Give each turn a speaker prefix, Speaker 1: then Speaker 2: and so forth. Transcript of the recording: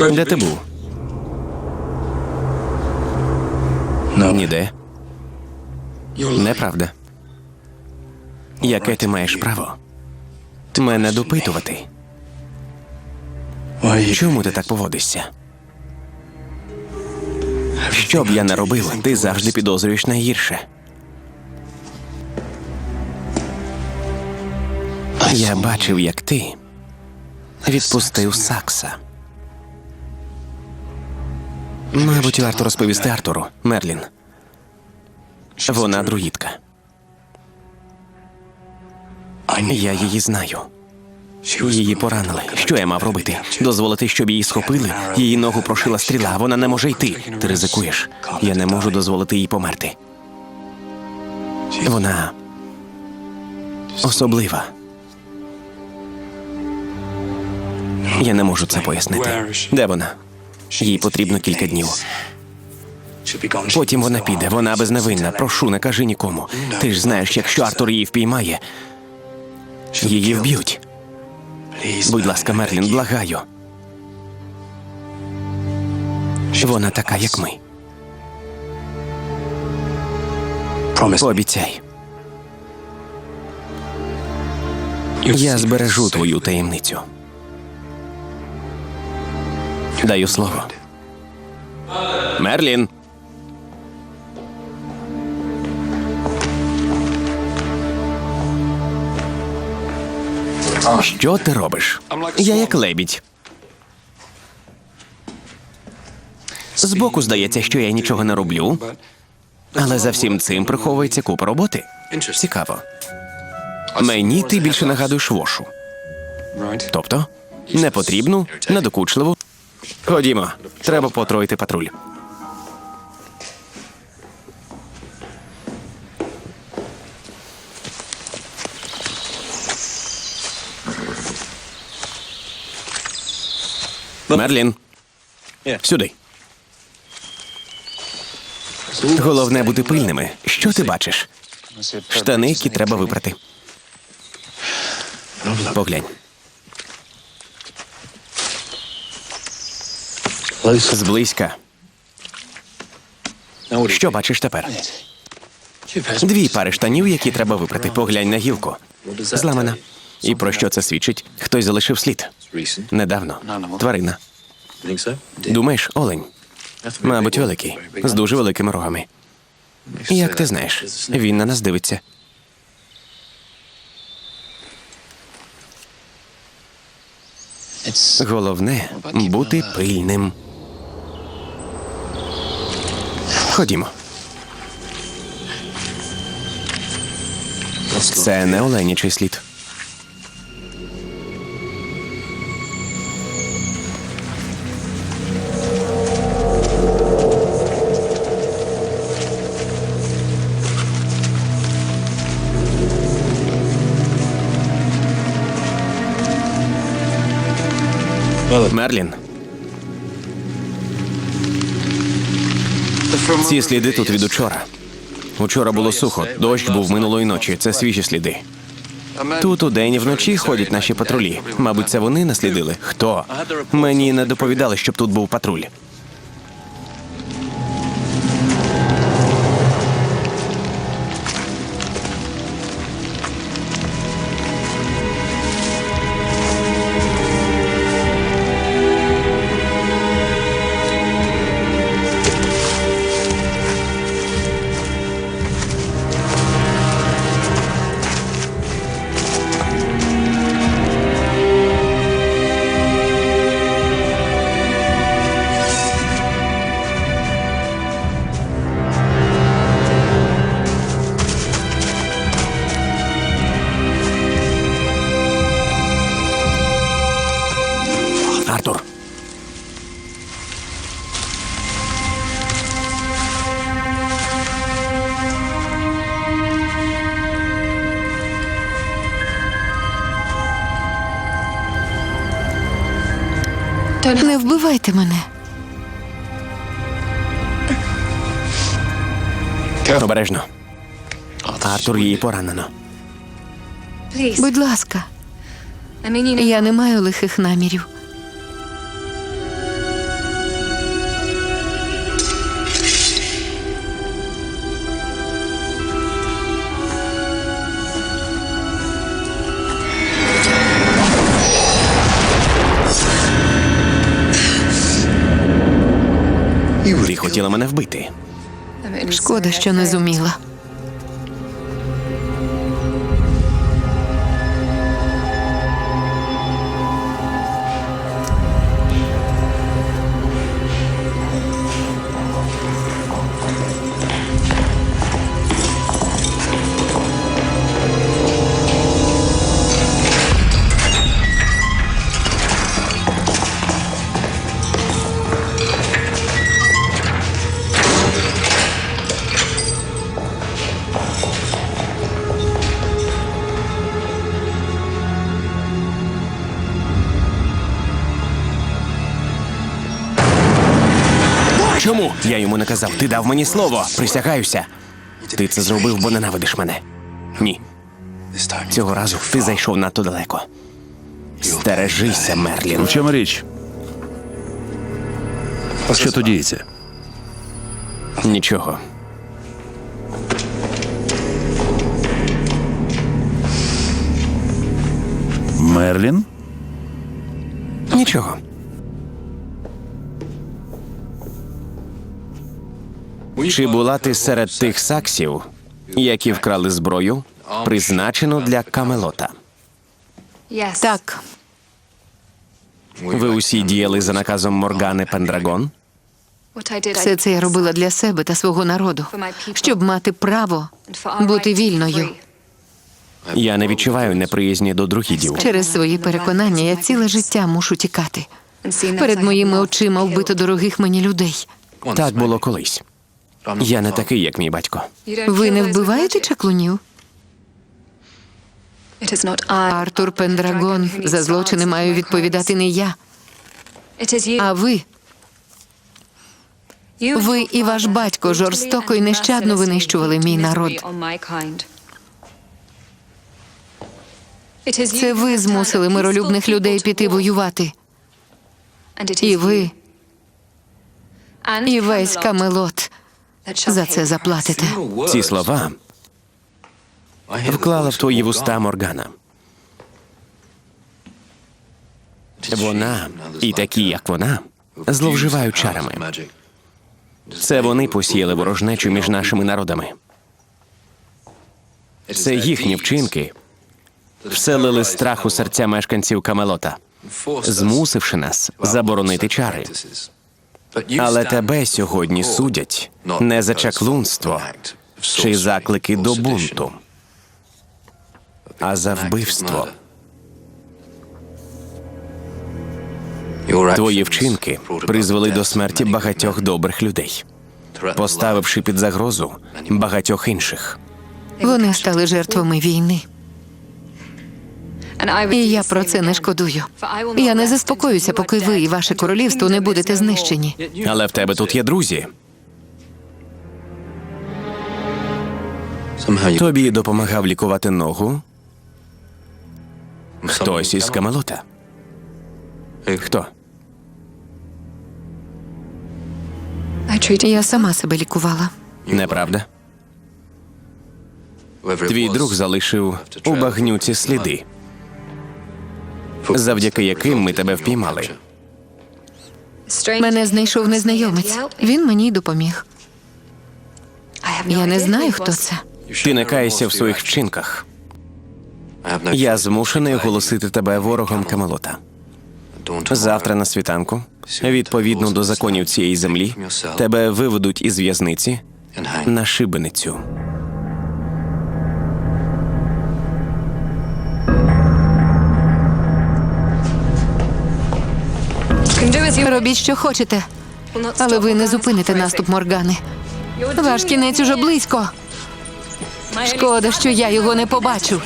Speaker 1: Де ти був? Ніде. Неправда. Яке ти маєш право? Мене допитувати. Чому ти так поводишся? Що б я не робив, ти завжди підозрюєш найгірше. Я бачив, як ти відпустив Сакса. Мабуть, варто розповісти Артуру, Мерлін. Вона друїдка. Я її знаю. Її поранили. Що я мав робити? Дозволити, щоб її схопили? Її ногу прошила стріла. Вона не може йти. Ти ризикуєш. Я не можу дозволити їй померти. Вона особлива. Я не можу це пояснити. Де вона? Їй потрібно кілька днів. Потім вона піде, вона безневинна. Прошу, не кажи нікому. Ти ж знаєш, якщо Артур її впіймає, її вб'ють. Будь ласка, Мерлін, благаю. Вона така, як ми. Пообіцяй. Я збережу твою таємницю. Даю слово. Мерлін. Що ти робиш? Я як лебідь. Збоку здається, що я нічого не роблю, але за всім цим приховується купа роботи. Цікаво. Мені ти більше нагадуєш вошу. Тобто непотрібну, недокучливу. Ходімо, треба потроїти патруль. Мерлін. Сюди. Головне бути пильними. Що ти бачиш? Штани, які треба випрати. Поглянь. Зблизька. Що бачиш тепер? Дві пари штанів, які треба випрати. Поглянь на гілку. Зламана. І про що це свідчить? Хтось залишив слід. Недавно. Тварина. Думаєш, олень? Мабуть, великий. З дуже великими рогами. Як ти знаєш, він на нас дивиться. Головне бути пильним. Ходімо. Це не оленячий слід. Мерлін. Ці сліди тут від учора. Учора було сухо, дощ був минулої ночі. Це свіжі сліди. Тут удень і вночі ходять наші патрулі. Мабуть, це вони наслідили. Хто? Мені не доповідали, щоб тут був патруль.
Speaker 2: Не вбивайте мене.
Speaker 1: Обережно. Артур її поранено.
Speaker 2: Будь ласка, я не маю лихих намірів.
Speaker 1: Хотіла мене вбити.
Speaker 2: Шкода, що не зуміла.
Speaker 1: Я йому не казав. Ти дав мені слово. Присягаюся. Ти це зробив, бо ненавидиш мене. Ні. Цього разу ти зайшов надто далеко. Стережися, Мерлін.
Speaker 3: В чому річ? Що тут діється?
Speaker 1: Нічого.
Speaker 3: Мерлін?
Speaker 1: Нічого. Чи була ти серед тих саксів, які вкрали зброю, призначену для Камелота?
Speaker 2: Так,
Speaker 1: Ви усі діяли за наказом Моргани Пендрагон?
Speaker 2: все це я робила для себе та свого народу, щоб мати право бути вільною.
Speaker 1: Я не відчуваю неприязні до друїдів.
Speaker 2: Через свої переконання я ціле життя мушу тікати. Перед моїми очима вбито дорогих мені людей.
Speaker 1: Так було колись. Я не такий, як мій батько.
Speaker 2: Ви не вбиваєте чаклунів? Артур Пендрагон за злочини маю відповідати не я, а ви. Ви і ваш батько жорстоко і нещадно винищували мій народ. Це ви змусили миролюбних людей піти воювати. І ви, і весь Камелот за це заплатите.
Speaker 1: Ці слова вклала в твої вуста Моргана. Вона і такі, як вона, зловживають чарами. Це вони посіяли ворожнечу між нашими народами. Це їхні вчинки вселили страх у серця мешканців Камелота, змусивши нас заборонити чари. Але тебе сьогодні судять не за чаклунство чи заклики до бунту, а за вбивство. Твої вчинки призвели до смерті багатьох добрих людей, поставивши під загрозу багатьох інших.
Speaker 2: Вони стали жертвами війни. І я про це не шкодую. Я не заспокоюся, поки ви і ваше королівство не будете знищені.
Speaker 1: Але в тебе тут є друзі. Тобі допомагав лікувати ногу хтось із Камелота. Хто?
Speaker 2: Я сама себе лікувала.
Speaker 1: Неправда? Твій друг залишив у багнюці сліди, завдяки яким ми тебе впіймали.
Speaker 2: Мене знайшов незнайомець. Він мені й допоміг. Я не знаю, хто це.
Speaker 1: Ти не каєшся в своїх вчинках. Я змушений оголосити тебе ворогом Камелота. Завтра на світанку, відповідно до законів цієї землі, тебе виведуть із в'язниці на шибеницю.
Speaker 2: Робіть, що хочете, але ви не зупините наступ Моргани. Ваш кінець уже близько. Шкода, що я його не побачу.